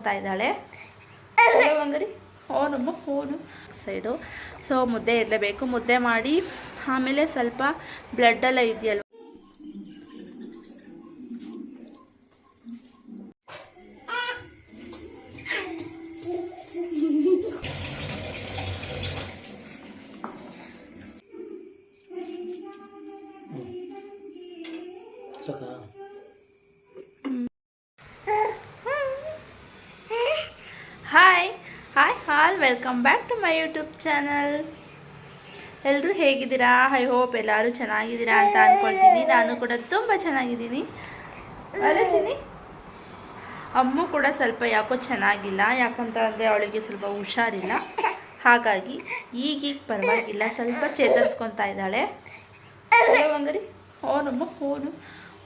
ಹೋಗ್ತಾ ಇದ್ದಾಳೆ. ಓ ಓನಮ್ಮ ಓನು side. So ಮುದ್ದೆ ಇರಲೇಬೇಕು. ಮುದ್ದೆ ಮಾಡಿ ಆಮೇಲೆ ಸ್ವಲ್ಪ ಬ್ಲಡ್ ಎಲ್ಲ ಇದೆಯಲ್ವ ಸಾಕಾ hi hi all welcome back to my YouTube channel ಎಲ್ಲರೂ ಹೇಗಿದ್ದೀರಾ? ಐ ಹೋಪ್ ಎಲ್ಲರೂ ಚೆನ್ನಾಗಿದ್ದೀರಾ ಅಂತ ಅಂದ್ಕೊಳ್ತೀನಿ ನಾನು ಕೂಡ ತುಂಬ ಚೆನ್ನಾಗಿದ್ದೀನಿ. ಅದೇ ಚಿನ್ನಿ? ಅಮ್ಮ ಕೂಡ ಸ್ವಲ್ಪ ಯಾಕೋ ಚೆನ್ನಾಗಿಲ್ಲ. ಯಾಕಂತ ಅಂದರೆ ಅವಳಿಗೆ ಸ್ವಲ್ಪ ಹುಷಾರಿಲ್ಲ. ಹಾಗಾಗಿ ಈಗೀಗ ಪರವಾಗಿಲ್ಲ. ಸ್ವಲ್ಪ ಚೇತರಿಸ್ಕೊತಾ ಇದ್ದಾಳೆ. ಹಂಗರಿ ಓನಮ್ಮ ಓನು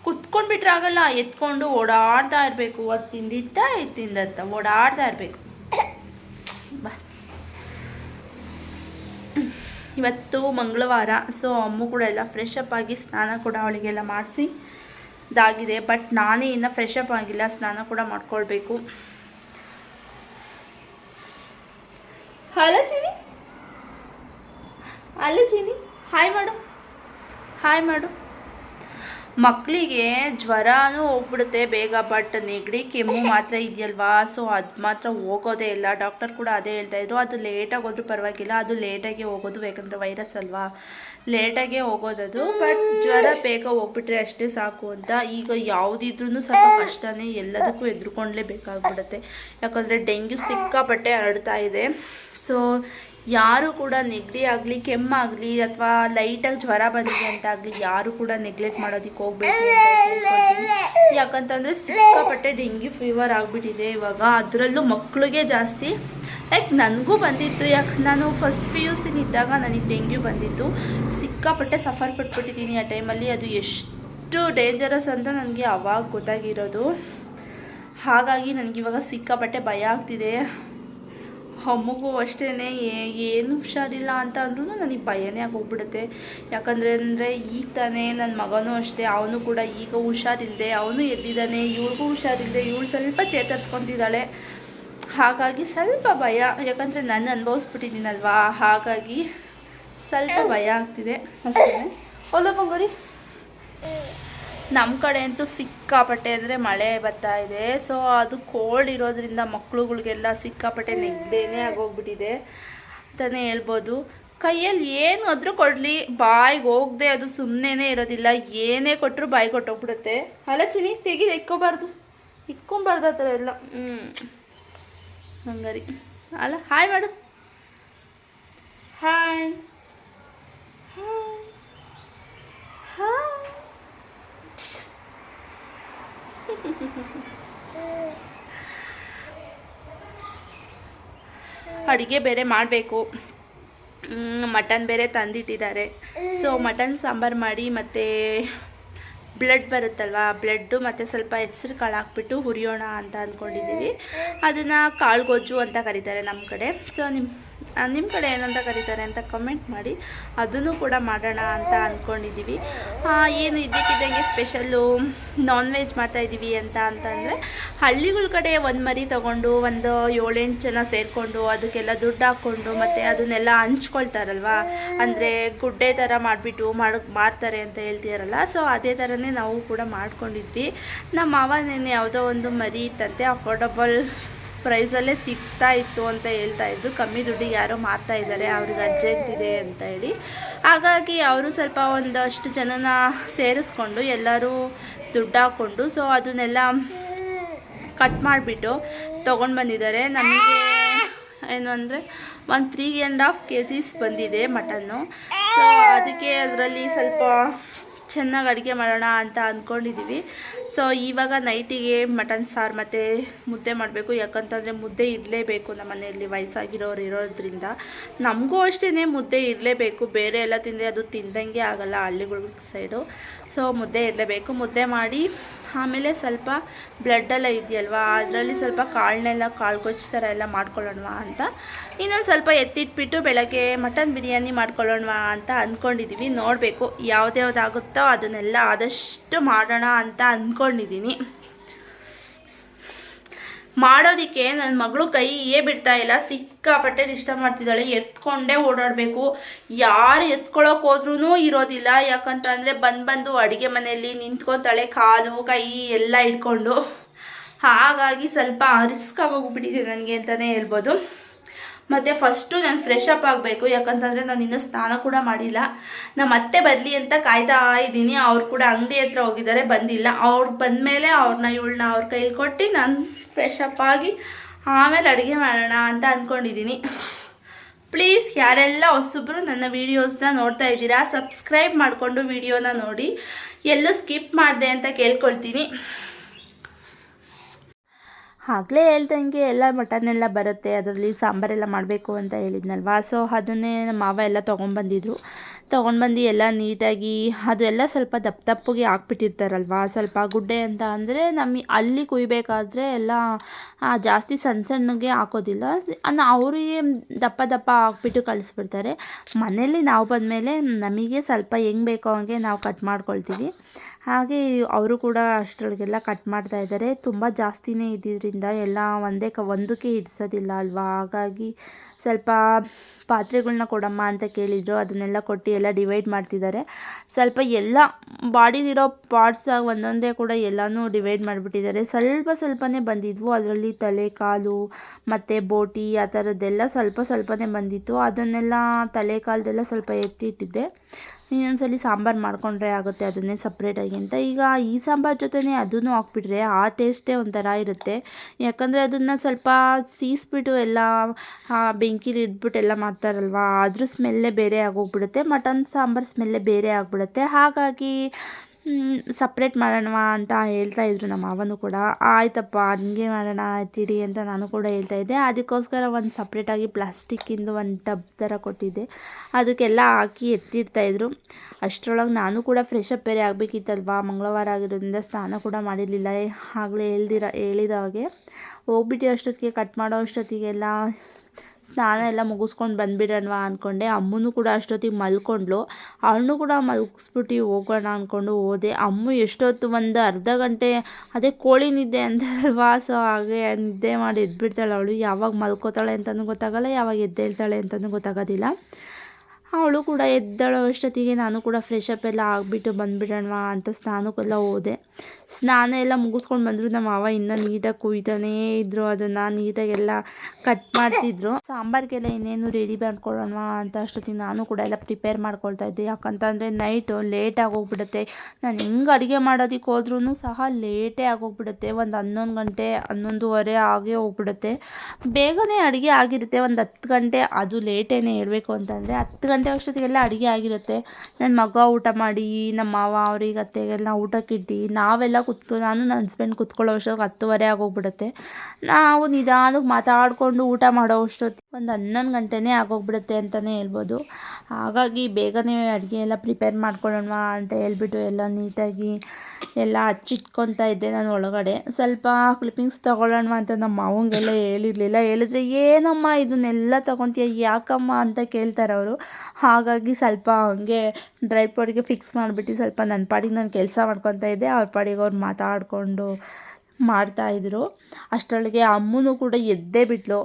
ಕುತ್ಕೊಂಡ್ಬಿಟ್ರೆ ಆಗಲ್ಲ. ಎತ್ಕೊಂಡು ಓಡಾಡ್ತಾ ಇರಬೇಕು. ಅದು ತಿಂದಿತ್ತ ಇದು ತಿಂದತ್ತ ಓಡಾಡ್ತಾ ಇರಬೇಕು. ಇವತ್ತು ಮಂಗಳವಾರ ಸೊ ಅಮ್ಮ ಕೂಡ ಎಲ್ಲ ಫ್ರೆಶ್ ಅಪ್ ಆಗಿ ಸ್ನಾನ ಕೂಡ ಅವಳಿಗೆಲ್ಲ ಮಾಡಿಸಿ ಇದಾಗಿದೆ ಬಟ್ ನಾನೇ ಇನ್ನು ಫ್ರೆಶ್ ಅಪ್ ಆಗಿಲ್ಲ, ಸ್ನಾನ ಕೂಡ ಮಾಡ್ಕೊಳ್ಬೇಕು. ಹಲೋ ಚೀನಿ? ಅಲ್ಲ ಚೀನಿ? ಹಾಯ್ ಮಾಡು. ಹಾಯ್ ಮಾಡು. ಮಕ್ಕಳಿಗೆ ಜ್ವರನೂ ಹೋಗ್ಬಿಡುತ್ತೆ. ಬೇಗ ಬಟ್ ನೆಗಡಿ, ಕೆಮ್ಮು ಮಾತ್ರ ಇದೆಯಲ್ವಾ? ಸೊ ಅದು ಮಾತ್ರ ಹೋಗೋದೇ ಇಲ್ಲ. ಡಾಕ್ಟರ್ ಕೂಡ ಅದೇ ಹೇಳ್ತಾ ಇದ್ರು. ಅದು ಲೇಟಾಗಿ ಹೋದ್ರೂ ಪರವಾಗಿಲ್ಲ. ಅದು ಲೇಟಾಗಿ ಹೋಗೋದು ಯಾಕಂದರೆ ವೈರಸ್ ಅಲ್ವಾ? ಲೇಟಾಗೆ ಹೋಗೋದದು. ಬಟ್ ಜ್ವರ ಬೇಗ ಹೋಗ್ಬಿಟ್ರೆ ಅಷ್ಟೇ ಸಾಕು ಅಂತ. ಈಗ ಯಾವುದಿದ್ರೂ ಸ್ವಲ್ಪ ಕಷ್ಟನೇ ಎಲ್ಲದಕ್ಕೂ ಎದುರ್ಕೊಂಡ್ಲೇಬೇಕಾಗ್ಬಿಡುತ್ತೆ ಯಾಕಂದರೆ ಡೆಂಗ್ಯೂ ಸಿಕ್ಕಾಪಟ್ಟೆ ಹರಡ್ತಾ ಇದೆ. ಸೊ ಯಾರು ಕೂಡ ನೆಗಡಿ ಆಗಲಿ, ಕೆಮ್ಮಾಗಲಿ ಅಥವಾ ಲೈಟಾಗಿ ಜ್ವರ ಬಂದಿದೆ ಅಂತ ಆಗಲಿ, ಯಾರು ಕೂಡ ನೆಗ್ಲೆಕ್ಟ್ ಮಾಡೋದಕ್ಕೆ ಹೋಗ್ಬೇಕು ಯಾಕಂತಂದರೆ ಸಿಕ್ಕಾಪಟ್ಟೆ ಡೆಂಗ್ಯೂ ಫೀವರ್ ಆಗಿಬಿಟ್ಟಿದೆ ಇವಾಗ. ಅದರಲ್ಲೂ ಮಕ್ಕಳಿಗೆ ಜಾಸ್ತಿ. ಲೈಕ್ ನನಗೂ ಬಂದಿತ್ತು. ಯಾಕೆ ನಾನು ಫಸ್ಟ್ ಪಿ ಯು ಸಿನಿದ್ದಾಗ ನನಗೆ ಡೆಂಗ್ಯೂ ಬಂದಿತ್ತು. ಸಿಕ್ಕಾಪಟ್ಟೆ ಸಫರ್ ಪಟ್ಬಿಟ್ಟಿದ್ದೀನಿ ಆ ಟೈಮಲ್ಲಿ ಅದು ಎಷ್ಟು ಡೇಂಜರಸ್ ಅಂತ ನನಗೆ ಅವಾಗ ಗೊತ್ತಾಗಿರೋದು. ಹಾಗಾಗಿ ನನಗಿವಾಗ ಸಿಕ್ಕಾಪಟ್ಟೆ ಭಯ ಆಗ್ತಿದೆ. ಅಮ್ಮಗೂ ಅಷ್ಟೇ ಏನು ಹುಷಾರಿಲ್ಲ ಅಂತ ಅಂದ್ರೂ ನನಗೆ ಭಯನೇ ಆಗೋಗ್ಬಿಡುತ್ತೆ. ಯಾಕಂದರೆ, ಅಂದರೆ ಈಗ ತಾನೇ ನನ್ನ ಮಗನೂ ಅಷ್ಟೇ, ಅವನು ಕೂಡ ಈಗ ಹುಷಾರಿಲ್ಲದೆ ಅವನು ಎದ್ದಿದ್ದಾನೆ, ಇವಳಿಗೂ ಹುಷಾರಿಲ್ಲದೆ ಇವಳು ಸ್ವಲ್ಪ ಚೇತರಿಸ್ಕೊತಿದ್ದಾಳೆ. ಹಾಗಾಗಿ ಸ್ವಲ್ಪ ಭಯ, ಯಾಕಂದರೆ ನಾನು ಅನುಭವಿಸ್ಬಿಟ್ಟಿದ್ದೀನಲ್ವಾ? ಹಾಗಾಗಿ ಸ್ವಲ್ಪ ಭಯ ಆಗ್ತಿದೆ ಅಷ್ಟೇ ಹೊಲ, ಬಂಗೋರಿ. ನಮ್ಮ ಕಡೆ ಅಂತೂ ಸಿಕ್ಕಾಪಟ್ಟೆ ಅಂದರೆ ಮಳೆ ಬರ್ತಾ ಇದೆ. ಸೊ ಅದು ಕೋಲ್ಡ್ ಇರೋದ್ರಿಂದ ಮಕ್ಳುಗಳಿಗೆಲ್ಲ ಸಿಕ್ಕಾಪಟ್ಟೆ ನೆಗ್ದೇನೆ ಆಗೋಗ್ಬಿಟ್ಟಿದೆ ಅಂತಲೇ ಹೇಳ್ಬೋದು. ಕೈಯಲ್ಲಿ ಏನು ಆದರೂ ಕೊಡಲಿ, ಬಾಯಿಗೆ ಹೋಗದೆ ಅದು ಸುಮ್ಮನೆ ಇರೋದಿಲ್ಲ. ಏನೇ ಕೊಟ್ಟರು ಬಾಯಿ ಕೊಟ್ಟೋಗ್ಬಿಡುತ್ತೆ. ಅಲ್ಲ ಚಿನಿ ತೆಗಿ ಇಕ್ಕೋಬಾರ್ದು. ಇಕ್ಕೊಂಬಾರ್ದು ಆ ಥರ ಎಲ್ಲ. ಹ್ಞೂ ಹಂಗಾರಿ. ಅಲ್ಲ, ಹಾಯ್ ಮಾಡು. ಹಾಯ್. ಹಾಯ್. ಹಾಯ್. ಅಡುಗೆ ಬೇರೆ ಮಾಡಬೇಕು. ಮಟನ್ ಬೇರೆ ತಂದಿಟ್ಟಿದ್ದಾರೆ. ಸೊ ಮಟನ್, ಸಾಂಬಾರು ಮಾಡಿ ಮತ್ತು ಬ್ಲಡ್ ಬರುತ್ತಲ್ವ? ಬ್ಲಡ್ಡು ಮತ್ತು ಸ್ವಲ್ಪ ಹೆಸರು ಕಾಳು ಹಾಕ್ಬಿಟ್ಟು ಹುರಿಯೋಣ ಅಂತ ಅಂದ್ಕೊಂಡಿದ್ದೀವಿ. ಅದನ್ನು ಕಾಳು ಗೊಜ್ಜು ಅಂತ ಕರೀತಾರೆ ನಮ್ಮ ಕಡೆ. ಸೊ ನಿಮ್ಮ ನಿಮ್ಮ ಕಡೆ ಏನಂತ ಕರೀತಾರೆ ಅಂತ ಕಮೆಂಟ್ ಮಾಡಿ. ಅದನ್ನು ಕೂಡ ಮಾಡೋಣ ಅಂತ ಅಂದ್ಕೊಂಡಿದ್ದೀವಿ ಏನು ಇದ್ದಕ್ಕಿದ್ದಂಗೆ ಸ್ಪೆಷಲ್ಲು ನಾನ್ ವೆಜ್ ಮಾಡ್ತಾಯಿದ್ದೀವಿ ಅಂತ ಅಂತಂದರೆ, ಹಳ್ಳಿಗಳ ಕಡೆ ಒಂದು ಮರಿ ತೊಗೊಂಡು ಒಂದು ಏಳೆಂಟು ಜನ ಸೇರಿಕೊಂಡು ಅದಕ್ಕೆಲ್ಲ ದುಡ್ಡು ಹಾಕ್ಕೊಂಡು ಮತ್ತು ಅದನ್ನೆಲ್ಲ ಹಂಚ್ಕೊಳ್ತಾರಲ್ವಾ? ಅಂದರೆ ಗುಡ್ಡೆ ಥರ ಮಾಡಿಬಿಟ್ಟು ಮಾಡ, ಮಾರ್ತಾರೆ ಅಂತ ಹೇಳ್ತೀರಲ್ಲ ಸೊ ಅದೇ ಥರನೇ ನಾವು ಕೂಡ ಮಾಡ್ಕೊಂಡಿದ್ವಿ. ನಮ್ಮ ಮಾವ ನೆನೆ ಯಾವುದೋ ಒಂದು ಮರಿ ಇತ್ತಂತೆ ಅಫೋರ್ಡಬಲ್ ಪ್ರೈಸಲ್ಲೇ ಸಿಗ್ತಾ ಇತ್ತು ಅಂತ ಹೇಳ್ತಾ ಇದ್ರು. ಕಮ್ಮಿ ದುಡ್ಡಿಗೆ ಯಾರೋ ಮಾರ್ತಾ ಇದ್ದಾರೆ, ಅವ್ರಿಗೆ ಅರ್ಜೆಂಟ್ ಇದೆ ಅಂತ ಹೇಳಿ. ಹಾಗಾಗಿ ಅವರು ಸ್ವಲ್ಪ ಒಂದಷ್ಟು ಜನನ ಸೇರಿಸ್ಕೊಂಡು ಎಲ್ಲರೂ ದುಡ್ಡು ಹಾಕ್ಕೊಂಡು ಸೊ ಅದನ್ನೆಲ್ಲ ಕಟ್ ಮಾಡಿಬಿಟ್ಟು ತೊಗೊಂಡು ಬಂದಿದ್ದಾರೆ. ನಮಗೆ ಏನು ಅಂದರೆ ಒಂದು three and half K G's ಬಂದಿದೆ ಮಟನ್ನು. ಸೊ ಅದಕ್ಕೆ ಅದರಲ್ಲಿ ಸ್ವಲ್ಪ ಚೆನ್ನಾಗಿ ಅಡುಗೆ ಮಾಡೋಣ ಅಂತ ಅಂದ್ಕೊಂಡಿದ್ದೀವಿ ಸೊ ಇವಾಗ ನೈಟಿಗೆ ಮಟನ್ ಸಾರು ಮತ್ತು ಮುದ್ದೆ ಮಾಡಬೇಕು. ಯಾಕಂತಂದರೆ ಮುದ್ದೆ ಇರಲೇಬೇಕು ನಮ್ಮ ಮನೆಯಲ್ಲಿ ವಯಸ್ಸಾಗಿರೋರು ಇರೋದ್ರಿಂದ. ನಮಗೂ ಅಷ್ಟೇ ಮುದ್ದೆ ಇರಲೇಬೇಕು ಬೇರೆ ಎಲ್ಲ ತಿಂದರೆ ಅದು ತಿಂದಂಗೆ ಆಗಲ್ಲ ಹಳ್ಳಿಗಳ ಸೈಡು. ಸೊ ಮುದ್ದೆ ಇರಲೇಬೇಕು ಮುದ್ದೆ ಮಾಡಿ ಆಮೇಲೆ ಸ್ವಲ್ಪ ಬ್ಲಡ್ಡೆಲ್ಲ ಇದೆಯಲ್ವಾ? ಅದರಲ್ಲಿ ಸ್ವಲ್ಪ ಕಾಳನ್ನೆಲ್ಲ ಕಾಳು ಗೊಜ್ಜು ಥರ ಎಲ್ಲ ಮಾಡ್ಕೊಳ್ಳೋಣ ಅಂತ ಇನ್ನೊಂದು ಸ್ವಲ್ಪ ಎತ್ತಿಟ್ಬಿಟ್ಟು ಬೆಳಗ್ಗೆ ಮಟನ್ ಬಿರಿಯಾನಿ ಮಾಡ್ಕೊಳ್ಳೋಣ ಅಂತ ಅಂದ್ಕೊಂಡಿದ್ದೀವಿ ನೋಡಬೇಕು ಯಾವ್ದ್ಯಾವ್ದಾಗುತ್ತೋ ಅದನ್ನೆಲ್ಲ ಆದಷ್ಟು ಮಾಡೋಣ ಅಂತ ಅಂದ್ಕೊಂಡಿದ್ದೀನಿ ಮಾಡೋದಕ್ಕೆ ನನ್ನ ಮಗಳು ಕೈಯೇ ಬಿಡ್ತಾ ಇಲ್ಲ. ಸಿಕ್ಕಾಪಟ್ಟೆ ಇಷ್ಟ ಮಾಡ್ತಿದ್ದಾಳೆ ಎತ್ಕೊಂಡೇ ಓಡಾಡಬೇಕು. ಯಾರು ಎತ್ಕೊಳ್ಳೋಕೆ ಹೋದ್ರೂ ಇರೋದಿಲ್ಲ. ಯಾಕಂತಂದರೆ ಬಂದು ಬಂದು ಅಡುಗೆ ಮನೆಯಲ್ಲಿ ನಿಂತ್ಕೊತಾಳೆ. ಕಾಲು, ಕೈ ಎಲ್ಲ ಇಟ್ಕೊಂಡು ಹಾಗಾಗಿ ಸ್ವಲ್ಪ ರಿಸ್ಕ್ ಆಗೋಗ್ಬಿಟ್ಟಿದೆ ನನಗೆ ಅಂತಲೇ ಹೇಳ್ಬೋದು. ಮತ್ತು ಫಸ್ಟು ನಾನು ಫ್ರೆಶ್ ಅಪ್ ಆಗಬೇಕು, ಯಾಕಂತಂದರೆ ನಾನು ಇನ್ನೂ ಸ್ನಾನ ಕೂಡ ಮಾಡಿಲ್ಲ. ನಮ್ಮ ಅತ್ತೆ ಬರಲಿ ಅಂತ ಕಾಯ್ತಾ ಇದ್ದೀನಿ. ಅವ್ರು ಕೂಡ ಅಂಗಡಿ ಹತ್ರ ಹೋಗಿದ್ದಾರೆ, ಬಂದಿಲ್ಲ. ಅವ್ರು ಬಂದಮೇಲೆ ಅವ್ರನ್ನ ಇವಳನ್ನ ಅವ್ರ ಕೈಲಿ ಕೊಟ್ಟು ನಾನು ಫ್ರೆಶ್ ಅಪ್ ಆಗಿ ಆಮೇಲೆ ಅಡುಗೆ ಮಾಡೋಣ ಅಂತ ಅಂದ್ಕೊಂಡಿದ್ದೀನಿ ಪ್ಲೀಸ್ ಯಾರೆಲ್ಲ ಹೊಸಬ್ರು ನನ್ನ ವೀಡಿಯೋಸ್ನ ನೋಡ್ತಾ ಇದ್ದೀರಾ ಸಬ್ಸ್ಕ್ರೈಬ್ ಮಾಡಿಕೊಂಡು ವಿಡಿಯೋನ ನೋಡಿ. ಎಲ್ಲೂ ಸ್ಕಿಪ್ ಮಾಡಿದೆ ಅಂತ ಕೇಳ್ಕೊಳ್ತೀನಿ. ಆಗಲೇ ಹೇಳ್ದಂಗೆ ಎಲ್ಲ ಮಟನ್ ಎಲ್ಲ ಬರುತ್ತೆ, ಅದರಲ್ಲಿ ಸಾಂಬಾರೆಲ್ಲ ಮಾಡಬೇಕು ಅಂತ ಹೇಳಿದ್ನಲ್ವಾ? ಸೊ ಅದನ್ನೇ ನಮ್ಮ ಮಾವ ಎಲ್ಲ ತೊಗೊಂಬಂದಿದ್ರು ತೊಗೊಂಡ್ಬಂದು ಎಲ್ಲ ನೀಟಾಗಿ ಅದು ಎಲ್ಲ ಸ್ವಲ್ಪ ದಪ್ಪ ದಪ್ಪಗೆ ಹಾಕ್ಬಿಟ್ಟಿರ್ತಾರಲ್ವ? ಸ್ವಲ್ಪ ಗುಡ್ಡೆ ಅಂತ ಅಂದರೆ ನಮಗೆ ಅಲ್ಲಿ ಕುಯ್ಬೇಕಾದ್ರೆ ಎಲ್ಲ ಜಾಸ್ತಿ ಸಣ್ಣ ಸಣ್ಣಗೆ ಹಾಕೋದಿಲ್ಲ. ಅನ್ನ ಅವರಿಗೆ ದಪ್ಪ ದಪ್ಪ ಹಾಕ್ಬಿಟ್ಟು ಕಳಿಸ್ಬಿಡ್ತಾರೆ. ಮನೇಲಿ ನಾವು ಬಂದಮೇಲೆ ನಮಗೆ ಸ್ವಲ್ಪ ಹೆಂಗೆ ಬೇಕೋ ಹಾಗೆ ನಾವು ಕಟ್ ಮಾಡ್ಕೊಳ್ತೀವಿ. ಹಾಗೆ ಅವರು ಕೂಡ ಅಷ್ಟರೊಳಗೆಲ್ಲ ಕಟ್ ಮಾಡ್ತಾ ಇದ್ದಾರೆ ತುಂಬ ಜಾಸ್ತಿನೇ ಇದ್ದಿದ್ದರಿಂದ ಎಲ್ಲ ಒಂದೇ ಕ, ಒಂದಕ್ಕೆ ಇಡ್ಸೋದಿಲ್ಲ ಅಲ್ವಾ? ಹಾಗಾಗಿ ಸ್ವಲ್ಪ ಪಾತ್ರೆಗಳ್ನ ಕೊಡಮ್ಮ ಅಂತ ಕೇಳಿದರು. ಅದನ್ನೆಲ್ಲ ಕೊಟ್ಟು ಎಲ್ಲ ಡಿವೈಡ್ ಮಾಡ್ತಿದ್ದಾರೆ. ಸ್ವಲ್ಪ ಎಲ್ಲ ಬಾಡಿಲಿರೋ ಪಾರ್ಟ್ಸ್ ಒಂದೊಂದೇ ಕೂಡ ಎಲ್ಲನೂ ಡಿವೈಡ್ ಮಾಡಿಬಿಟ್ಟಿದ್ದಾರೆ. ಸ್ವಲ್ಪ ಸ್ವಲ್ಪನೇ ಬಂದಿದ್ವು. ಅದರಲ್ಲಿ ತಲೆ, ಕಾಲು ಮತ್ತು ಬೋಟಿ ಆ ಥರದ್ದೆಲ್ಲ ಸ್ವಲ್ಪ ಸ್ವಲ್ಪನೇ ಬಂದಿತ್ತು. ಅದನ್ನೆಲ್ಲ ತಲೆ, ಕಾಲದೆಲ್ಲ ಸ್ವಲ್ಪ ಎತ್ತಿಟ್ಟಿದ್ದೆ. ಇನ್ನೊಂದ್ಸಲಿ ಸಾಂಬಾರು ಮಾಡಿಕೊಂಡ್ರೆ ಆಗುತ್ತೆ ಅದನ್ನೇ ಸಪ್ರೇಟಾಗಿ ಅಂತ. ಈಗ ಈ ಸಾಂಬಾರು ಜೊತೆನೇ ಅದನ್ನು ಹಾಕ್ಬಿಟ್ರೆ ಆ ಟೇಸ್ಟೇ ಒಂಥರ ಇರುತ್ತೆ. ಯಾಕಂದರೆ ಅದನ್ನು ಸ್ವಲ್ಪ ಸೀಸ್ಬಿಟ್ಟು ಎಲ್ಲ ಬೆಂಕಿಲಿ ಇಟ್ಬಿಟ್ಟು ಎಲ್ಲ ಮಾಡ್ತಾರಲ್ವ? ಅದ್ರ ಸ್ಮೆಲ್ಲೇ ಬೇರೆ ಆಗೋಗ್ಬಿಡುತ್ತೆ, ಮಟನ್, ಸಾಂಬಾರು ಸ್ಮೆಲ್ಲೇ ಬೇರೆ ಆಗಿಬಿಡುತ್ತೆ. ಹಾಗಾಗಿ ಸಪ್ರೇಟ್ ಮಾಡೋಣ ಅಂತ ಹೇಳ್ತಾ ಇದ್ರು ನಮ್ಮ ಮಾವನು ಕೂಡ. ಆಯ್ತಪ್ಪ, ಹಂಗೆ ಮಾಡೋಣ, ತಿಡಿ ಅಂತ ನಾನು ಕೂಡ ಹೇಳ್ತಾ ಇದ್ದೆ. ಅದಕ್ಕೋಸ್ಕರ ಒಂದು ಸಪ್ರೇಟಾಗಿ ಪ್ಲಾಸ್ಟಿಕ್ಕಿಂದು ಒಂದು ಟಬ್ ಥರ ಕೊಟ್ಟಿದ್ದೆ. ಅದಕ್ಕೆಲ್ಲ ಹಾಕಿ ಎತ್ತಿಡ್ತಾಯಿದ್ರು ಅಷ್ಟರೊಳಗೆ ನಾನು ಕೂಡ ಫ್ರೆಶ್ ಅಪ್ ಬೇರೆ ಆಗಬೇಕಿತ್ತಲ್ವ? ಮಂಗಳವಾರ ಆಗಿರೋದ್ರಿಂದ ಸ್ನಾನ ಕೂಡ ಮಾಡಿರಲಿಲ್ಲ. ಆಗಲೇ ಹೇಳ್ದಿರ, ಹೇಳಿದ ಹಾಗೆ. ಹೋಗ್ಬಿಟ್ಟು ಅಷ್ಟೊತ್ತಿಗೆ ಕಟ್ ಮಾಡೋ ಅಷ್ಟೊತ್ತಿಗೆಲ್ಲ ಸ್ನಾನ ಎಲ್ಲ ಮುಗಿಸ್ಕೊಂಡು ಬಂದುಬಿಡೋಣವಾ ಅಂದ್ಕೊಂಡೆ ಅಮ್ಮನೂ ಕೂಡ ಅಷ್ಟೊತ್ತಿಗೆ ಮಲ್ಕೊಂಡ್ಳು ಅವಳನ್ನೂ ಕೂಡ ಮಲಗಿಸ್ಬಿಟ್ಟು ಹೋಗೋಣ ಅಂದ್ಕೊಂಡು ಹೋದೆ ಅಮ್ಮ ಎಷ್ಟೊತ್ತು ಒಂದು ಅರ್ಧ ಗಂಟೆ ಅದೇ ಕೋಳಿ ನಿದ್ದೆ ಅಂತಾರಲ್ವಾ ಸೊ ಹಾಗೆ ನಿದ್ದೆ ಮಾಡಿ ಎದ್ಬಿಡ್ತಾಳೆ ಅವಳು ಯಾವಾಗ ಮಲ್ಕೋತಾಳೆ ಅಂತಲೂ ಗೊತ್ತಾಗಲ್ಲ ಯಾವಾಗ ಎದ್ದೇಳ್ತಾಳೆ ಅಂತಲೂ ಗೊತ್ತಾಗೋದಿಲ್ಲ ಅವಳು ಕೂಡ ಎದ್ದಳು ಅಷ್ಟೊತ್ತಿಗೆ ನಾನು ಕೂಡ ಫ್ರೆಶ್ ಅಪ್ ಎಲ್ಲ ಆಗಿಬಿಟ್ಟು ಬಂದುಬಿಡೋಣ ಅಂತ ಸ್ನಾನಕ್ಕೆಲ್ಲ ಹೋದೆ. ಸ್ನಾನ ಎಲ್ಲ ಮುಗಿಸ್ಕೊಂಡು ಬಂದರು, ನಮ್ಮ ಅವ ಇನ್ನೂ ನೀಟಾಗಿ ಕುಯ್ತಾನೇ ಇದ್ದರು ಅದನ್ನು ನೀಟಾಗೆಲ್ಲ ಕಟ್ ಮಾಡ್ತಿದ್ರು. ಸಾಂಬಾರಿಗೆಲ್ಲ ಇನ್ನೇನು ರೆಡಿ ಮಾಡ್ಕೊಳ್ಳೋಣ ಅಂತ ಅಷ್ಟೊತ್ತಿಗೆ ನಾನು ಕೂಡ ಎಲ್ಲ ಪ್ರಿಪೇರ್ ಮಾಡ್ಕೊಳ್ತಾ ಇದ್ದೆ. ಯಾಕಂತಂದರೆ ನೈಟು ಲೇಟಾಗಿ ಹೋಗ್ಬಿಡುತ್ತೆ ನಾನು ಹೆಂಗೆ ಅಡುಗೆ ಮಾಡೋದಕ್ಕೆ ಹೋದ್ರೂ ಸಹ ಲೇಟೇ ಆಗೋಗ್ಬಿಡುತ್ತೆ. ಒಂದು ಹನ್ನೊಂದು ಗಂಟೆ, ಹನ್ನೊಂದುವರೆ ಆಗೇ ಹೋಗ್ಬಿಡುತ್ತೆ. ಬೇಗನೆ ಅಡುಗೆ ಆಗಿರುತ್ತೆ. ಒಂದು ಹತ್ತು ಗಂಟೆ, ಅದು ಲೇಟೇನೆ ಹೇಳಬೇಕು ಅಂತಂದರೆ ಹತ್ತು ಗಂಟೆ ಅಷ್ಟೊತ್ತಿಗೆಲ್ಲ ಅಡುಗೆ ಆಗಿರುತ್ತೆ. ನನ್ನ ಮಗ ಊಟ ಮಾಡಿ ನಮ್ಮ ಮಾವ ಅವ್ರಿಗೆ, ಅತ್ತೆಗೆಲ್ಲ ಊಟಕ್ಕಿಟ್ಟು, ನಾವೆಲ್ಲ ಕುತ್ಕೊ, ನಾನು ನನ್ನ ಹಸ್ಬೆಂಡ್ ಕುತ್ಕೊಳ್ಳೋ ಅಷ್ಟೊತ್ತಿಗೆ ಹತ್ತುವರೆ ಆಗೋಗ್ಬಿಡುತ್ತೆ. ನಾವು ನಿಧಾನಕ್ಕೆ ಮಾತಾಡಿಕೊಂಡು ಊಟ ಮಾಡೋ ಅಷ್ಟೊತ್ತಿಗೆ ಒಂದು ಹನ್ನೊಂದು ಗಂಟೆನೇ ಆಗೋಗ್ಬಿಡುತ್ತೆ ಅಂತಲೇ ಹೇಳ್ಬೋದು. ಹಾಗಾಗಿ ಬೇಗನೆ ಅಡುಗೆ ಎಲ್ಲ ಪ್ರಿಪೇರ್ ಮಾಡ್ಕೊಳ್ಳೋಣ ಅಂತ ಹೇಳ್ಬಿಟ್ಟು ಎಲ್ಲ ನೀಟಾಗಿ ಎಲ್ಲ ಹಚ್ಚಿಟ್ಕೊತಾ ಇದ್ದೆ ನಾನು ಒಳಗಡೆ. ಸ್ವಲ್ಪ ಕ್ಲಿಪ್ಪಿಂಗ್ಸ್ ತೊಗೊಳ್ಳೋಣ ಅಂತ ನಮ್ಮ ಮಾವಂಗೆಲ್ಲ ಹೇಳಿರಲಿಲ್ಲ. ಹೇಳಿದ್ರೆ, ಏನಮ್ಮ ಇದನ್ನೆಲ್ಲ ತೊಗೊತೀಯ? ಯಾಕಮ್ಮ? ಅಂತ ಕೇಳ್ತಾರೆ ಅವರು. ಹಾಗಾಗಿ ಸ್ವಲ್ಪ ಹಂಗೆ ಡ್ರೈ ಪಾಡಿಗೆ ಫಿಕ್ಸ್ ಮಾಡಿಬಿಟ್ಟು ಸ್ವಲ್ಪ ನನ್ನ ಪಾಡಿಗೆ ನಾನು ಕೆಲಸ ಮಾಡ್ಕೊತಾ ಇದ್ದೆ. ಅವ್ರ ಪಾಡಿಗೆ ಅವ್ರು ಮಾತಾಡಿಕೊಂಡು ಮಾಡ್ತಾಯಿದ್ರು ಅಷ್ಟರೊಳಗೆ ಅಮ್ಮನೂ ಕೂಡ ಎದ್ದೇ ಬಿಟ್ಲು.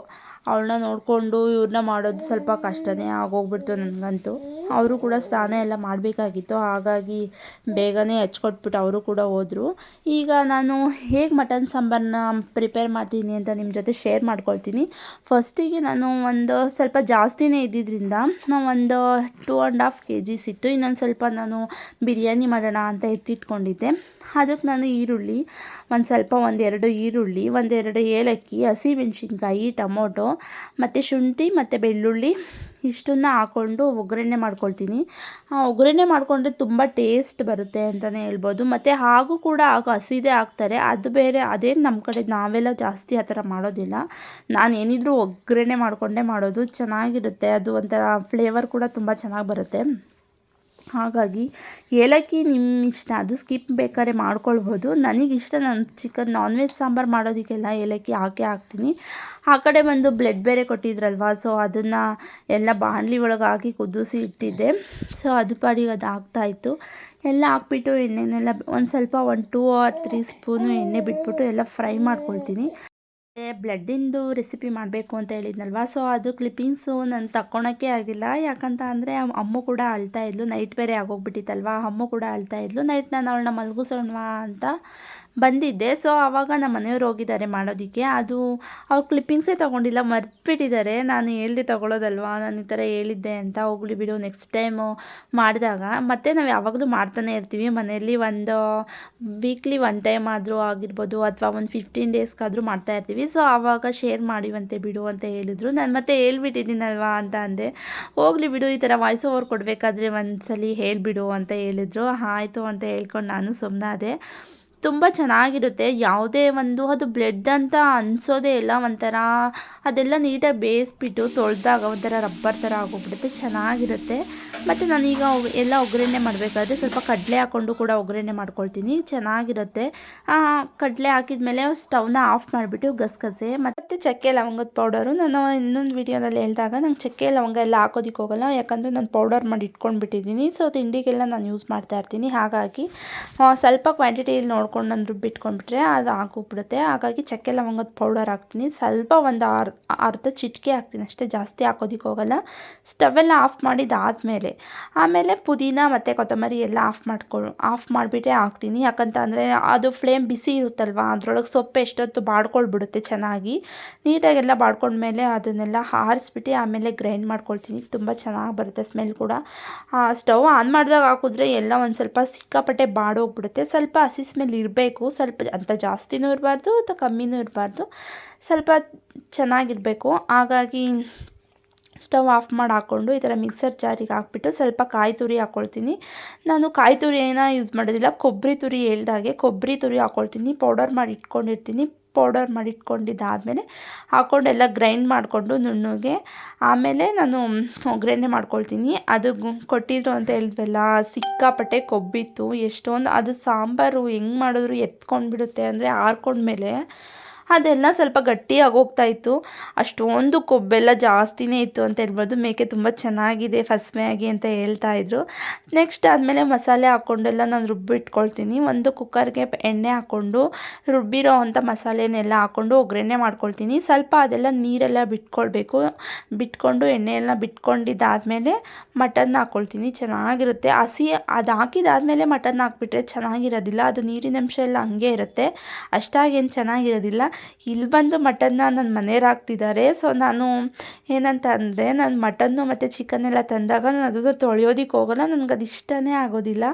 ಅವಳನ್ನ ನೋಡಿಕೊಂಡು ಇವ್ರನ್ನ ಮಾಡೋದು ಸ್ವಲ್ಪ ಕಷ್ಟನೇ ಆಗೋಗ್ಬಿಡ್ತು ನನಗಂತೂ. ಅವರು ಕೂಡ ಸ್ನಾನ ಎಲ್ಲ ಮಾಡಬೇಕಾಗಿತ್ತು, ಹಾಗಾಗಿ ಬೇಗನೆ ಹಚ್ಕೊಟ್ಬಿಟ್ಟು ಅವರು ಕೂಡ ಹೋದರು. ಈಗ ನಾನು ಹೇಗೆ ಮಟನ್ ಸಾಂಬಾರನ್ನ ಪ್ರಿಪೇರ್ ಮಾಡ್ತೀನಿ ಅಂತ ನಿಮ್ಮ ಜೊತೆ ಶೇರ್ ಮಾಡ್ಕೊಳ್ತೀನಿ. ಫಸ್ಟಿಗೆ ನಾನು ಒಂದು ಸ್ವಲ್ಪ ಜಾಸ್ತಿನೇ ಇದ್ದಿದ್ದರಿಂದ ನಾವು ಒಂದು two and half K Gs ಇತ್ತು. ಇನ್ನೊಂದು ಸ್ವಲ್ಪ ನಾನು ಬಿರಿಯಾನಿ ಮಾಡೋಣ ಅಂತ ಎತ್ತಿಟ್ಕೊಂಡಿದ್ದೆ. ಅದಕ್ಕೆ ನಾನು ಈರುಳ್ಳಿ, ಒಂದು ಸ್ವಲ್ಪ ಒಂದೆರಡು ಈರುಳ್ಳಿ ಒಂದೆರಡು ಏಲಕ್ಕಿ ಹಸಿಮೆಣ್ಸಿನ್ಕಾಯಿ ಟೊಮೊಟೊ ಮತ್ತು ಶುಂಠಿ, ಮತ್ತು ಬೆಳ್ಳುಳ್ಳಿ ಇಷ್ಟನ್ನ ಹಾಕ್ಕೊಂಡು ಒಗ್ಗರಣೆ ಮಾಡ್ಕೊಳ್ತೀನಿ. ಒಗ್ಗರಣೆ ಮಾಡಿಕೊಂಡ್ರೆ ತುಂಬ ಟೇಸ್ಟ್ ಬರುತ್ತೆ ಅಂತಲೇ ಹೇಳ್ಬೋದು. ಮತ್ತು ಹಾಗೂ ಕೂಡ ಹಾಗು ಹಸಿದೇ ಹಾಕ್ತಾರೆ ಅದು ಬೇರೆ ಅದೇನು ನಮ್ಮ ಕಡೆ ನಾವೆಲ್ಲ ಜಾಸ್ತಿ ಆ ಥರ ಮಾಡೋದಿಲ್ಲ. ನಾನು ಏನಿದ್ರೂ ಒಗ್ಗರಣೆ ಮಾಡಿಕೊಂಡೇ ಮಾಡೋದು ಚೆನ್ನಾಗಿರುತ್ತೆ. ಅದು ಒಂಥರ ಫ್ಲೇವರ್ ಕೂಡ ತುಂಬ ಚೆನ್ನಾಗಿ ಬರುತ್ತೆ. ಹಾಗಾಗಿ ಏಲಕ್ಕಿ ನಿಮ್ಮ ಇಷ್ಟ ಅದು ಸ್ಕಿಪ್ ಬೇಕಾದ್ರೆ ಮಾಡ್ಕೊಳ್ಬೋದು. ನನಗಿಷ್ಟ ನಾನು ಚಿಕನ್ ನಾನ್ ವೆಜ್ ಸಾಂಬಾರು ಮಾಡೋದಕ್ಕೆಲ್ಲ ಏಲಕ್ಕಿ ಹಾಕೇ ಹಾಕ್ತೀನಿ. ಆ ಕಡೆ ಬಂದು ಬ್ಲೆಡ್ ಬೇರೆ ಕೊಟ್ಟಿದ್ರಲ್ವಾ ಸೊ ಅದನ್ನು ಎಲ್ಲ ಬಾಣಲಿ ಒಳಗೆ ಹಾಕಿ ಕುದಿಸಿ ಇಟ್ಟಿದ್ದೆ. ಸೊ ಅದು ಪಾಡಿಗೆ ಅದು ಆಗ್ತಾಯಿತ್ತು ಎಲ್ಲ ಹಾಕ್ಬಿಟ್ಟು ಎಣ್ಣೆನೆಲ್ಲ ಒಂದು ಸ್ವಲ್ಪ, ಒಂದು ಟೂ ಆರ್ ತ್ರೀ ಸ್ಪೂನು ಎಣ್ಣೆ ಬಿಟ್ಬಿಟ್ಟು ಎಲ್ಲ ಫ್ರೈ ಮಾಡ್ಕೊಳ್ತೀನಿ. ಬ್ಲಡ್ಡಿಂದು ರೆಸಿಪಿ ಮಾಡಬೇಕು ಅಂತ ಹೇಳಿದ್ನಲ್ವ? ಸೊ ಅದು ಕ್ಲಿಪ್ಪಿಂಗ್ಸು ನಾನು ತಗೊಳಕ್ಕೆ ಆಗಿಲ್ಲ. ಯಾಕಂತ ಅಂದರೆ ಅಮ್ಮ ಕೂಡ ಅಳ್ತಾ ಇದ್ಲು. ನೈಟ್ ಬೇರೆ ಆಗೋಗ್ಬಿಟ್ಟಿತ್ತಲ್ವ? ಅಮ್ಮ ಕೂಡ ಅಳ್ತಾ ಇದ್ಲು. ನೈಟ್ ನಾನು ಅವಳನ್ನ ಮಲಗಿಸೋಣ ಅಂತ ಬಂದಿದ್ದೆ. ಸೊ ಆವಾಗ ನಮ್ಮ ಮನೆಯವ್ರು ಹೋಗಿದ್ದಾರೆ ಮಾಡೋದಕ್ಕೆ. ಅದು ಅವ್ರು ಕ್ಲಿಪ್ಪಿಂಗ್ಸೇ ತೊಗೊಂಡಿಲ್ಲ, ಮರ್ತ್ಬಿಟ್ಟಿದ್ದಾರೆ. ನಾನು ಹೇಳ್ದೆ ತೊಗೊಳೋದಲ್ವಾ, ನಾನು ಈ ಥರ ಹೇಳಿದ್ದೆ ಅಂತ ಹೋಗ್ಲಿ ಬಿಡು ನೆಕ್ಸ್ಟ್ ಟೈಮು ಮಾಡಿದಾಗ. ಮತ್ತೆ ನಾವು ಯಾವಾಗಲೂ ಮಾಡ್ತಾನೆ ಇರ್ತೀವಿ. ಮನೆಯಲ್ಲಿ ಒಂದು ವೀಕ್ಲಿ ಒನ್ ಟೈಮ್ ಆದರೂ ಆಗಿರ್ಬೋದು, ಅಥವಾ ಒಂದು ಫಿಫ್ಟೀನ್ ಡೇಸ್ಗಾದರೂ ಮಾಡ್ತಾ ಇರ್ತೀವಿ. ಸೊ ಆವಾಗ ಶೇರ್ ಮಾಡಿವಂತೆ ಬಿಡು ಅಂತ ಹೇಳಿದ್ರು. ನಾನು ಮತ್ತೆ ಹೇಳ್ಬಿಟ್ಟಿದ್ದೀನಲ್ವಾ ಅಂತ ಅಂದೆ. ಹೋಗ್ಲಿ ಬಿಡು, ಈ ಥರ ವಾಯ್ಸ್ ಓವರ್ ಕೊಡಬೇಕಾದ್ರೆ ಒಂದ್ಸಲಿ ಹೇಳಿಬಿಡು ಅಂತ ಹೇಳಿದ್ರು. ಆಯಿತು ಅಂತ ಹೇಳ್ಕೊಂಡು ನಾನು ಸುಮ್ಮನಾದೆ ತುಂಬ ಚೆನ್ನಾಗಿರುತ್ತೆ. ಯಾವುದೇ ಒಂದು, ಅದು ಬ್ಲೆಡ್ ಅಂತ ಅನಿಸೋದೇ ಇಲ್ಲ, ಒಂಥರ ಅದೆಲ್ಲ ನೀಟಾಗಿ ಬೇಯಿಸ್ಬಿಟ್ಟು ತೊಳೆದಾಗ ಒಂಥರ ರಬ್ಬರ್ ಥರ ಆಗೋಗ್ಬಿಡುತ್ತೆ. ಚೆನ್ನಾಗಿರುತ್ತೆ. ಮತ್ತು ನಾನೀಗ ಎಲ್ಲ ಒಗ್ಗರಣೆ ಮಾಡಬೇಕಾದ್ರೆ ಸ್ವಲ್ಪ ಕಡಲೆ ಹಾಕ್ಕೊಂಡು ಕೂಡ ಒಗ್ಗರಣೆ ಮಾಡ್ಕೊಳ್ತೀನಿ. ಚೆನ್ನಾಗಿರುತ್ತೆ. ಕಡಲೆ ಹಾಕಿದ್ಮೇಲೆ ಸ್ಟವ್ನ ಆಫ್ ಮಾಡಿಬಿಟ್ಟು ಗಸಗಸೆ, ಮತ್ತು ಚಕ್ಕೆ ಲವಂಗದ ಪೌಡರು. ನಾನು ಇನ್ನೊಂದು ವಿಡಿಯೋದಲ್ಲಿ ಹೇಳಿದಾಗ ನಂಗೆ ಚಕ್ಕೆ ಲವಂಗ ಎಲ್ಲ ಹಾಕೋದಕ್ಕೆ ಹೋಗಲ್ಲ, ಯಾಕಂದರೆ ನಾನು ಪೌಡರ್ ಮಾಡಿ ಇಟ್ಕೊಂಡ್ಬಿಟ್ಟಿದ್ದೀನಿ. ಸೊ ತಿಂಡಿಗೆಲ್ಲ ನಾನು ಯೂಸ್ ಮಾಡ್ತಾ ಇರ್ತೀನಿ. ಹಾಗಾಗಿ ಸ್ವಲ್ಪ ಕ್ವಾಂಟಿಟಿಯಲ್ಲಿ ನೋಡ್ಕೊಂಡು ನಾನು ರುಬ್ಬಿಟ್ಕೊಂಡ್ಬಿಟ್ರೆ ಅದು ಆಗೋಗ್ಬಿಡುತ್ತೆ. ಹಾಗಾಗಿ ಚಕ್ಕೆ ಲವಂಗದ ಪೌಡರ್ ಹಾಕ್ತೀನಿ. ಸ್ವಲ್ಪ ಒಂದು ಅರ್ ಅರ್ಧ ಚಿಟಿಕೆ ಹಾಕ್ತೀನಿ. ಅಷ್ಟೇ ಜಾಸ್ತಿ ಹಾಕೋದಿಕ್ಕೆ ಹೋಗಲ್ಲ. ಸ್ಟವೆಲ್ಲ ಆಫ್ ಮಾಡಿದ್ದಾದಮೇಲೆ ಆಮೇಲೆ ಪುದೀನ ಮತ್ತು ಕೊತ್ತಂಬರಿ ಎಲ್ಲ ಆಫ್ ಮಾಡ್ಕೊ ಆಫ್ ಮಾಡಿಬಿಟ್ಟೆ ಹಾಕ್ತೀನಿ. ಯಾಕಂತ ಅಂದರೆ ಅದು ಫ್ಲೇಮ್ ಬಿಸಿ ಇರುತ್ತಲ್ವ? ಅದರೊಳಗೆ ಸೊಪ್ಪು ಎಷ್ಟೊತ್ತು ಬಾಡ್ಕೊಳ್ಬಿಡುತ್ತೆ ಚೆನ್ನಾಗಿ. ನೀಟಾಗೆಲ್ಲ ಬಾಡ್ಕೊಂಡ್ಮೇಲೆ ಅದನ್ನೆಲ್ಲ ಆರಿಸ್ಬಿಟ್ಟು ಆಮೇಲೆ ಗ್ರೈಂಡ್ ಮಾಡ್ಕೊಳ್ತೀನಿ. ತುಂಬ ಚೆನ್ನಾಗಿ ಬರುತ್ತೆ ಸ್ಮೆಲ್ ಕೂಡ. ಸ್ಟವ್ ಆನ್ ಮಾಡಿದಾಗ ಹಾಕಿದ್ರೆ ಎಲ್ಲ ಒಂದು ಸ್ವಲ್ಪ ಸಿಕ್ಕಾಪಟ್ಟೆ ಬಾಡೋಗ್ಬಿಡುತ್ತೆ. ಸ್ವಲ್ಪ ಹಸಿ ಸ್ಮೆಲ್ ಇರಬೇಕು. ಸ್ವಲ್ಪ ಅಂತ ಜಾಸ್ತಿನೂ ಇರಬಾರ್ದು ಅಥವಾ ಕಮ್ಮಿನೂ ಇರಬಾರ್ದು. ಸ್ವಲ್ಪ ಚೆನ್ನಾಗಿರಬೇಕು. ಹಾಗಾಗಿ ಸ್ಟವ್ ಆಫ್ ಮಾಡಿ ಹಾಕ್ಕೊಂಡು ಈ ಥರ ಮಿಕ್ಸರ್ ಜಾರಿಗೆ ಹಾಕ್ಬಿಟ್ಟು ಸ್ವಲ್ಪ ಕಾಯಿ ತುರಿ ಹಾಕ್ಕೊಳ್ತೀನಿ. ನಾನು ಕಾಯಿ ತುರಿ ತುರಿನ ಯೂಸ್ ಮಾಡೋದಿಲ್ಲ. ಕೊಬ್ಬರಿ ತುರಿ ಹೇಳ್ದಾಗೆ ಕೊಬ್ಬರಿ ತುರಿ ಹಾಕ್ಕೊಳ್ತೀನಿ. ಪೌಡರ್ ಮಾಡಿ ಇಟ್ಕೊಂಡಿರ್ತೀನಿ. ಪೌಡರ್ ಮಾಡಿಟ್ಕೊಂಡಿದ್ದಾದ್ಮೇಲೆ ಹಾಕ್ಕೊಂಡು ಹಾಕ್ಕೊಂಡೆಲ್ಲ ಗ್ರೈಂಡ್ ಮಾಡಿಕೊಂಡು ನುಣ್ಣಗೆ. ಆಮೇಲೆ ನಾನು ಒಗ್ಗರಣೆ ಮಾಡ್ಕೊಳ್ತೀನಿ. ಅದು ಕೊಟ್ಟಿದ್ರು ಅಂತ ಹೇಳಿದ್ವಲ್ಲ, ಸಿಕ್ಕಾಪಟ್ಟೆ ಕೊಬ್ಬಿತ್ತು. ಎಷ್ಟೊಂದು, ಅದು ಸಾಂಬಾರು ಹೆಂಗೆ ಮಾಡಿದ್ರು ಎತ್ಕೊಂಡ್ಬಿಡುತ್ತೆ ಅಂದರೆ ಆರ್ಕೊಂಡ್ಮೇಲೆ ಅದೆಲ್ಲ ಸ್ವಲ್ಪ ಗಟ್ಟಿಯಾಗಿ ಹೋಗ್ತಾ ಇತ್ತು. ಅಷ್ಟೊಂದು ಕೊಬ್ಬೆಲ್ಲ ಜಾಸ್ತಿನೇ ಇತ್ತು ಅಂತ ಹೇಳ್ಬೋದು. ಮೇಕೆ ತುಂಬ ಚೆನ್ನಾಗಿದೆ, ಫಸ್ಮೆಯಾಗಿ ಅಂತ ಹೇಳ್ತಾ ಇದ್ರು. ನೆಕ್ಸ್ಟ್ ಆದಮೇಲೆ ಮಸಾಲೆ ಹಾಕ್ಕೊಂಡೆಲ್ಲ ನಾನು ರುಬ್ಬಿಟ್ಕೊಳ್ತೀನಿ. ಒಂದು ಕುಕ್ಕರ್ಗೆ ಎಣ್ಣೆ ಹಾಕ್ಕೊಂಡು, ರುಬ್ಬಿರೋ ಅಂಥ ಮಸಾಲೆನೆಲ್ಲ ಹಾಕ್ಕೊಂಡು ಒಗ್ಗರಣೆ ಮಾಡ್ಕೊಳ್ತೀನಿ. ಸ್ವಲ್ಪ ಅದೆಲ್ಲ ನೀರೆಲ್ಲ ಬಿಟ್ಕೊಳ್ಬೇಕು. ಬಿಟ್ಕೊಂಡು ಎಣ್ಣೆಯೆಲ್ಲ ಬಿಟ್ಕೊಂಡಿದ್ದಾದಮೇಲೆ ಮಟನ್ ಹಾಕ್ಕೊಳ್ತೀನಿ. ಚೆನ್ನಾಗಿರುತ್ತೆ. ಹಸಿ ಅದು ಹಾಕಿದಾದಮೇಲೆ ಮಟನ್ ಹಾಕ್ಬಿಟ್ರೆ ಚೆನ್ನಾಗಿರೋದಿಲ್ಲ. ಅದು ನೀರಿನಂಶ ಎಲ್ಲ ಹಂಗೆ ಇರುತ್ತೆ. ಅಷ್ಟಾಗೇನು ಚೆನ್ನಾಗಿರೋದಿಲ್ಲ. ಇಲ್ಲಿ ಬಂದು ಮಟನ್ನ ನನ್ನ ಮನೆಯವ್ರು ಹಾಕ್ತಿದ್ದಾರೆ ಸೊ ನಾನು ಏನಂತ ಅಂದರೆ ನಾನು ಮಟನ್ನು ಮತ್ತು ಚಿಕನ್ ಎಲ್ಲ ತಂದಾಗ ನಾನು ಅದನ್ನು ತೊಳೆಯೋದಕ್ಕೆ ಹೋಗಲ್ಲ. ನನಗೆ ಅದು ಇಷ್ಟನೇ ಆಗೋದಿಲ್ಲ.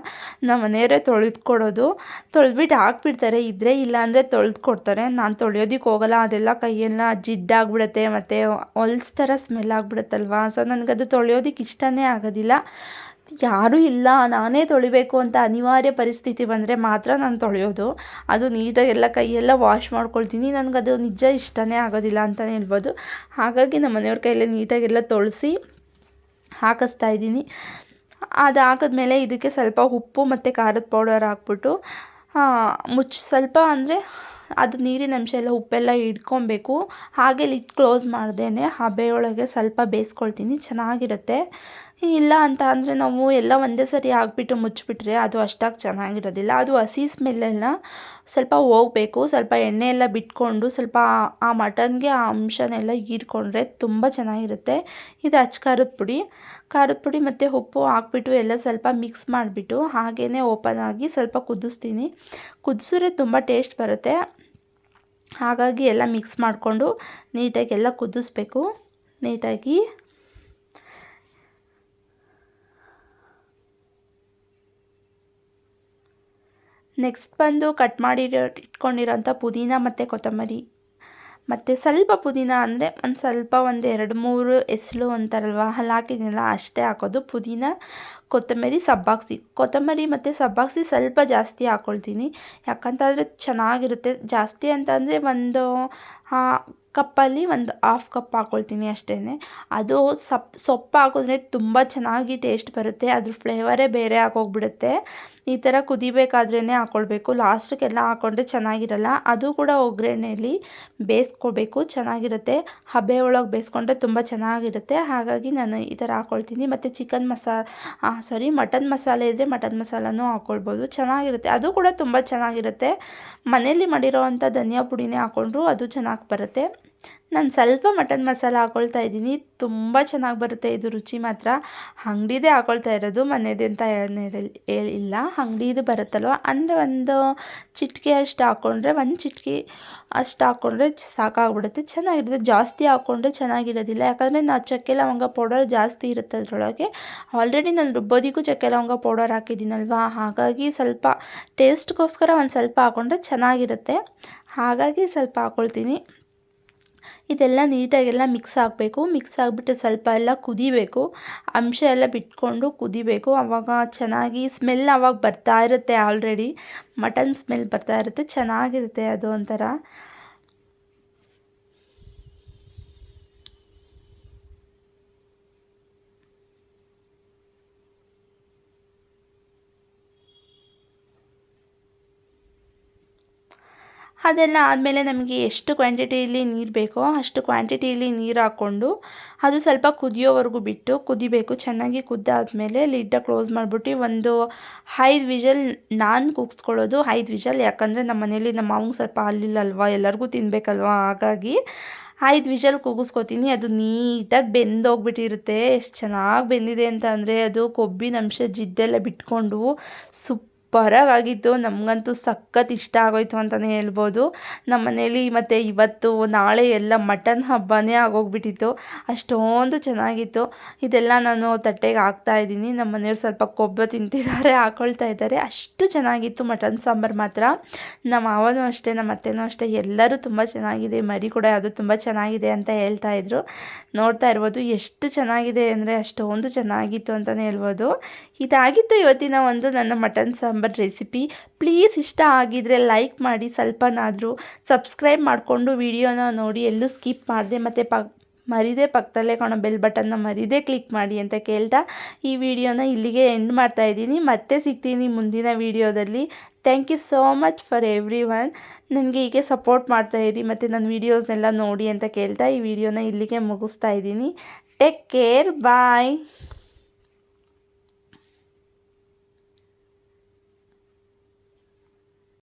ನಮ್ಮ ಮನೆಯವರೇ ತೊಳೆದು ಕೊಡೋದು ತೊಳೆದ್ಬಿಟ್ಟು ಹಾಕ್ಬಿಡ್ತಾರೆ. ಇದ್ದರೆ ಇಲ್ಲ ಅಂದರೆ ತೊಳೆದು ಕೊಡ್ತಾರೆ ನಾನು ತೊಳೆಯೋದಕ್ಕೆ ಹೋಗಲ್ಲ. ಅದೆಲ್ಲ ಕೈಯೆಲ್ಲ ಜಿಡ್ಡಾಗ್ಬಿಡುತ್ತೆ ಮತ್ತು ಹೊಲ್ಸ್ ಥರ ಸ್ಮೆಲ್ ಆಗ್ಬಿಡುತ್ತಲ್ವಾ? ಸೊ ನನಗದು ತೊಳೆಯೋದಕ್ಕೆ ಇಷ್ಟನೇ ಆಗೋದಿಲ್ಲ. ಯಾರೂ ಇಲ್ಲ, ನಾನೇ ತೊಳಿಬೇಕು ಅಂತ ಅನಿವಾರ್ಯ ಪರಿಸ್ಥಿತಿ ಬಂದರೆ ಮಾತ್ರ ನಾನು ತೊಳೆಯೋದು. ಅದು ನೀಟಾಗಿ ಎಲ್ಲ ಕೈಯೆಲ್ಲ ವಾಶ್ ಮಾಡ್ಕೊಳ್ತೀನಿ. ನನಗದು ನಿಜ ಇಷ್ಟನೇ ಆಗೋದಿಲ್ಲ ಅಂತಲೇ ಹೇಳ್ಬೋದು. ಹಾಗಾಗಿ ನಮ್ಮ ಮನೆಯವ್ರ ಕೈಯಲ್ಲೇ ನೀಟಾಗೆಲ್ಲ ತೊಳೆಸಿ ಹಾಕಿಸ್ತಾ ಇದ್ದೀನಿ. ಅದು ಹಾಕಿದ್ಮೇಲೆ ಇದಕ್ಕೆ ಸ್ವಲ್ಪ ಉಪ್ಪು ಮತ್ತು ಖಾರದ ಪೌಡರ್ ಹಾಕ್ಬಿಟ್ಟು ಮುಚ್ಚಿ, ಸ್ವಲ್ಪ ಅಂದರೆ ಅದು ನೀರಿನ ಅಂಶ ಎಲ್ಲ ಉಪ್ಪೆಲ್ಲ ಇಟ್ಕೊಬೇಕು. ಹಾಗೆ ಲಿಡ್ ಕ್ಲೋಸ್ ಮಾಡ್ದೇ ಹಬೆಯೊಳಗೆ ಸ್ವಲ್ಪ ಬೇಯಿಸ್ಕೊಳ್ತೀನಿ. ಚೆನ್ನಾಗಿರುತ್ತೆ. ಇಲ್ಲ ಅಂತ ಅಂದರೆ ನಾವು ಎಲ್ಲ ಒಂದೇ ಸರಿ ಹಾಕ್ಬಿಟ್ಟು ಮುಚ್ಚಿಬಿಟ್ರೆ ಅದು ಅಷ್ಟಾಗಿ ಚೆನ್ನಾಗಿರೋದಿಲ್ಲ. ಅದು ಹಸಿ ಸ್ಮೆಲ್ಲೆಲ್ಲ ಸ್ವಲ್ಪ ಹೋಗಬೇಕು, ಸ್ವಲ್ಪ ಎಣ್ಣೆ ಎಲ್ಲ ಬಿಟ್ಕೊಂಡು ಸ್ವಲ್ಪ ಆ- ಮಟನ್ಗೆ ಆ ಅಂಶನೆಲ್ಲ ಹೀರ್ಕೊಂಡ್ರೆ ತುಂಬ ಚೆನ್ನಾಗಿರುತ್ತೆ. ಇದು ಅಚ್ಚ ಖಾರದ ಪುಡಿ. ಖಾರದ ಪುಡಿ ಮತ್ತು ಉಪ್ಪು ಹಾಕ್ಬಿಟ್ಟು ಎಲ್ಲ ಸ್ವಲ್ಪ ಮಿಕ್ಸ್ ಮಾಡಿಬಿಟ್ಟು ಹಾಗೇ ಓಪನ್ ಆಗಿ ಸ್ವಲ್ಪ ಕುದಿಸ್ತೀನಿ. ಕುದಿಸಿದ್ರೆ ತುಂಬ ಟೇಸ್ಟ್ ಬರುತ್ತೆ. ಹಾಗಾಗಿ ಎಲ್ಲ ಮಿಕ್ಸ್ ಮಾಡಿಕೊಂಡು ನೀಟಾಗಿ ಎಲ್ಲ ಕುದಿಸ್ಬೇಕು. ನೀಟಾಗಿ ನೆಕ್ಸ್ಟ್ ಬಂದು ಕಟ್ ಮಾಡಿರೋ, ಇಟ್ಕೊಂಡಿರೋಂಥ ಪುದೀನ ಮತ್ತು ಕೊತ್ತಂಬರಿ. ಮತ್ತು ಸ್ವಲ್ಪ ಪುದೀನ ಅಂದರೆ ಒಂದು ಸ್ವಲ್ಪ ಒಂದು ಎರಡು ಮೂರು ಎಸಳು ಅಂತಾರಲ್ವ ಅಲ್ಲಿ ಹಾಕಿದ್ನಲ್ಲ, ಅಷ್ಟೇ ಹಾಕೋದು. ಪುದೀನ, ಕೊತ್ತಂಬರಿ ಸಬ್ಬಾಕ್ಸಿ ಕೊತ್ತಂಬರಿ ಮತ್ತು ಸಬ್ಬಾಕ್ಸಿ ಸ್ವಲ್ಪ ಜಾಸ್ತಿ ಹಾಕ್ಕೊಳ್ತೀನಿ ಯಾಕಂತಂದರೆ ಚೆನ್ನಾಗಿರುತ್ತೆ. ಜಾಸ್ತಿ ಅಂತಂದರೆ ಒಂದು ಕಪ್ಪಲ್ಲಿ ಒಂದು ಹಾಫ್ ಕಪ್ ಹಾಕ್ಕೊಳ್ತೀನಿ ಅಷ್ಟೇ ಅದು ಸಪ್ ಸೊಪ್ಪು ಹಾಕಿದ್ರೆ ತುಂಬ ಚೆನ್ನಾಗಿ ಟೇಸ್ಟ್ ಬರುತ್ತೆ. ಅದ್ರ ಫ್ಲೇವರೇ ಬೇರೆ ಆಗೋಗ್ಬಿಡುತ್ತೆ. ಈ ಥರ ಕುದಿಬೇಕಾದ್ರೇ ಹಾಕ್ಕೊಳ್ಬೇಕು ಲಾಸ್ಟಿಗೆಲ್ಲ ಹಾಕ್ಕೊಂಡ್ರೆ ಚೆನ್ನಾಗಿರಲ್ಲ. ಅದು ಕೂಡ ಒಗ್ಗರಣೆಯಲ್ಲಿ ಬೇಯಿಸ್ಕೋಬೇಕು. ಚೆನ್ನಾಗಿರುತ್ತೆ. ಹಬೆ ಒಳಗೆ ಬೇಯಿಸ್ಕೊಂಡ್ರೆ ತುಂಬ ಚೆನ್ನಾಗಿರುತ್ತೆ. ಹಾಗಾಗಿ ನಾನು ಈ ಥರ ಹಾಕ್ಕೊಳ್ತೀನಿ ಮತ್ತು ಚಿಕನ್ ಮಸಾ ಸಾರಿ ಮಟನ್ ಮಸಾಲೆ ಇದ್ದರೆ ಮಟನ್ ಮಸಾಲನೂ ಹಾಕ್ಕೊಳ್ಬೋದು ಚೆನ್ನಾಗಿರುತ್ತೆ. ಅದು ಕೂಡ ತುಂಬ ಚೆನ್ನಾಗಿರುತ್ತೆ. ಮನೆಯಲ್ಲಿ ಮಾಡಿರೋವಂಥ ಧನಿಯಾ ಪುಡಿನೇ ಹಾಕ್ಕೊಂಡ್ರು ಅದು ಚೆನ್ನಾಗಿ ಬರುತ್ತೆ. ನಾನು ಸ್ವಲ್ಪ ಮಟನ್ ಮಸಾಲ ಹಾಕ್ಕೊಳ್ತಾ ಇದ್ದೀನಿ. ತುಂಬ ಚೆನ್ನಾಗಿ ಬರುತ್ತೆ ಇದು ರುಚಿ ಮಾತ್ರ. ಅಂಗಡಿದೇ ಹಾಕ್ಕೊಳ್ತಾ ಇರೋದು ಮನೆಯದೇ ಅಂತ ಏನು ಹೇಳಿಲ್ಲ ಅಂಗಡಿದು ಬರುತ್ತಲ್ವ? ಅಂದರೆ ಒಂದು ಚಿಟಿಕೆ ಅಷ್ಟು ಹಾಕ್ಕೊಂಡ್ರೆ ಒಂದು ಚಿಟ್ಕೆ ಅಷ್ಟು ಹಾಕ್ಕೊಂಡ್ರೆ ಸಾಕಾಗ್ಬಿಡುತ್ತೆ. ಚೆನ್ನಾಗಿರುತ್ತೆ. ಜಾಸ್ತಿ ಹಾಕ್ಕೊಂಡ್ರೆ ಚೆನ್ನಾಗಿರೋದಿಲ್ಲ. ಯಾಕಂದರೆ ನಾ ಚಕ್ಕೆ ಲವಂಗ ಪೌಡರ್ ಜಾಸ್ತಿ ಇರುತ್ತೆ ಅದರೊಳಗೆ. ಆಲ್ರೆಡಿ ನಾನು ರುಬ್ಬೋದಿಗೂ ಚಕ್ಕೆ ಲವಂಗ ಪೌಡರ್ ಹಾಕಿದ್ದೀನಲ್ವಾ? ಹಾಗಾಗಿ ಸ್ವಲ್ಪ ಟೇಸ್ಟ್ಗೋಸ್ಕರ ಒಂದು ಸ್ವಲ್ಪ ಹಾಕ್ಕೊಂಡ್ರೆ ಚೆನ್ನಾಗಿರುತ್ತೆ. ಹಾಗಾಗಿ ಸ್ವಲ್ಪ ಹಾಕ್ಕೊಳ್ತೀನಿ ಇದೆಲ್ಲ ನೀಟಾಗೆಲ್ಲ ಮಿಕ್ಸ್ ಆಗಬೇಕು. ಮಿಕ್ಸ್ ಆಗಿಬಿಟ್ಟು ಸ್ವಲ್ಪ ಎಲ್ಲ ಕುದಿಬೇಕು. ಅಂಶ ಎಲ್ಲ ಬಿಟ್ಕೊಂಡು ಕುದಿಬೇಕು. ಆವಾಗ ಚೆನ್ನಾಗಿ ಸ್ಮೆಲ್ ಆವಾಗ ಬರ್ತಾ ಇರುತ್ತೆ ಆಲ್ರೆಡಿ ಮಟನ್ ಸ್ಮೆಲ್ ಬರ್ತಾ ಇರುತ್ತೆ. ಚೆನ್ನಾಗಿರುತ್ತೆ ಅದು ಒಂಥರ. ಅದೆಲ್ಲ ಆದಮೇಲೆ ನಮಗೆ ಎಷ್ಟು ಕ್ವಾಂಟಿಟಿಯಲ್ಲಿ ನೀರು ಬೇಕೋ ಅಷ್ಟು ಕ್ವಾಂಟಿಟಿಯಲ್ಲಿ ನೀರು ಹಾಕ್ಕೊಂಡು ಅದು ಸ್ವಲ್ಪ ಕುದಿಯೋವರೆಗೂ ಬಿಟ್ಟು ಕುದಿಬೇಕು. ಚೆನ್ನಾಗಿ ಕುದ್ದಾದಮೇಲೆ ಲಿಡ್ಡ ಕ್ಲೋಸ್ ಮಾಡಿಬಿಟ್ಟು ಒಂದು ಐದು ವಿಷಲ್ ನಾನು ಕೂಗಿಸ್ಕೊಳ್ಳೋದು. ಐದು ವಿಷಲ್ ಯಾಕಂದರೆ ನಮ್ಮ ಮನೇಲಿ ನಮ್ಮ ಮಾವಂಗೆ ಸ್ವಲ್ಪ ಅಲ್ಲಿಲ್ಲಲ್ವ? ಎಲ್ಲರಿಗೂ ತಿನ್ನಬೇಕಲ್ವಾ ಹಾಗಾಗಿ ಐದು ವಿಷಲ್ ಕೂಗಿಸ್ಕೊತೀನಿ. ಅದು ನೀಟಾಗಿ ಬೆಂದೋಗ್ಬಿಟ್ಟಿರುತ್ತೆ. ಎಷ್ಟು ಚೆನ್ನಾಗಿ ಬೆಂದಿದೆ ಅಂತ ಅದು ಕೊಬ್ಬಿನ ಅಂಶ ಜಿಡ್ಡೆಲ್ಲ ಬಿಟ್ಕೊಂಡು ಸುಪ್ ಆಗಿತ್ತು ನಮಗಂತೂ ಸಖತ್ ಇಷ್ಟ ಆಗೋಯ್ತು ಅಂತಲೇ ಹೇಳ್ಬೋದು. ನಮ್ಮ ಮನೇಲಿ ಮತ್ತು ಇವತ್ತು, ನಾಳೆ ಎಲ್ಲ ಮಟನ್ ಹಬ್ಬನೇ ಆಗೋಗ್ಬಿಟ್ಟಿತ್ತು. ಅಷ್ಟೊಂದು ಚೆನ್ನಾಗಿತ್ತು. ಇದೆಲ್ಲ ನಾನು ತಟ್ಟೆಗೆ ಹಾಕ್ತಾ ಇದ್ದೀನಿ. ನಮ್ಮ ಮನೆಯವ್ರು ಸ್ವಲ್ಪ ಕೊಬ್ಬು ತಿಂತಿದ್ದಾರೆ, ಹಾಕೊಳ್ತಾ ಇದ್ದಾರೆ. ಅಷ್ಟು ಚೆನ್ನಾಗಿತ್ತು ಮಟನ್ ಸಾಂಬಾರು ಮಾತ್ರ. ನಮ್ಮ ಮಾವನೂ ಅಷ್ಟೇ, ನಮ್ಮ ಅತ್ತೆನೂ ಅಷ್ಟೇ. ಎಲ್ಲರೂ ತುಂಬ ಚೆನ್ನಾಗಿದೆ. ಮರಿ ಕೂಡ ಅದು ತುಂಬ ಚೆನ್ನಾಗಿದೆ ಅಂತ ಹೇಳ್ತಾ ಇದ್ರು. ನೋಡ್ತಾ ಇರ್ಬೋದು ಎಷ್ಟು ಚೆನ್ನಾಗಿದೆ ಅಂದರೆ ಅಷ್ಟೊಂದು ಚೆನ್ನಾಗಿತ್ತು ಅಂತಲೇ ಹೇಳ್ಬೋದು. ಇದಾಗಿತ್ತು ಇವತ್ತಿನ ಒಂದು ನನ್ನ ಮಟನ್ ಸಾಂಬಾರ್ ರೆಸಿಪಿ. ಪ್ಲೀಸ್ ಇಷ್ಟ ಆಗಿದ್ರೆ ಲೈಕ್ ಮಾಡಿ, ಸ್ವಲ್ಪನಾದರೂ ಸಬ್ಸ್ಕ್ರೈಬ್ ಮಾಡಿಕೊಂಡು ವಿಡಿಯೋನ ನೋಡಿ, ಎಲ್ಲೂ ಸ್ಕಿಪ್ ಮಾಡಿದೆ, ಮತ್ತು ಪ ಮರಿದೇ, ಪಕ್ಕದಲ್ಲೇ ಕಾಣೋ ಬೆಲ್ ಬಟನ್ನ ಮರಿದೇ ಕ್ಲಿಕ್ ಮಾಡಿ ಅಂತ ಕೇಳ್ತಾ ಈ ವಿಡಿಯೋನ ಇಲ್ಲಿಗೆ ಎಂಡ್ ಮಾಡ್ತಾ ಇದ್ದೀನಿ. ಮತ್ತೆ ಸಿಗ್ತೀನಿ ಮುಂದಿನ ವಿಡಿಯೋದಲ್ಲಿ. Thank you so much for everyone ನನಗೆ ಹೀಗೆ ಸಪೋರ್ಟ್ ಮಾಡ್ತಾ ಇರಿ, ಮತ್ತು ನನ್ನ ವೀಡಿಯೋಸ್ನೆಲ್ಲ ನೋಡಿ ಅಂತ ಕೇಳ್ತಾ ಈ ವಿಡಿಯೋನ ಇಲ್ಲಿಗೆ ಮುಗಿಸ್ತಾ ಇದ್ದೀನಿ. Take care bye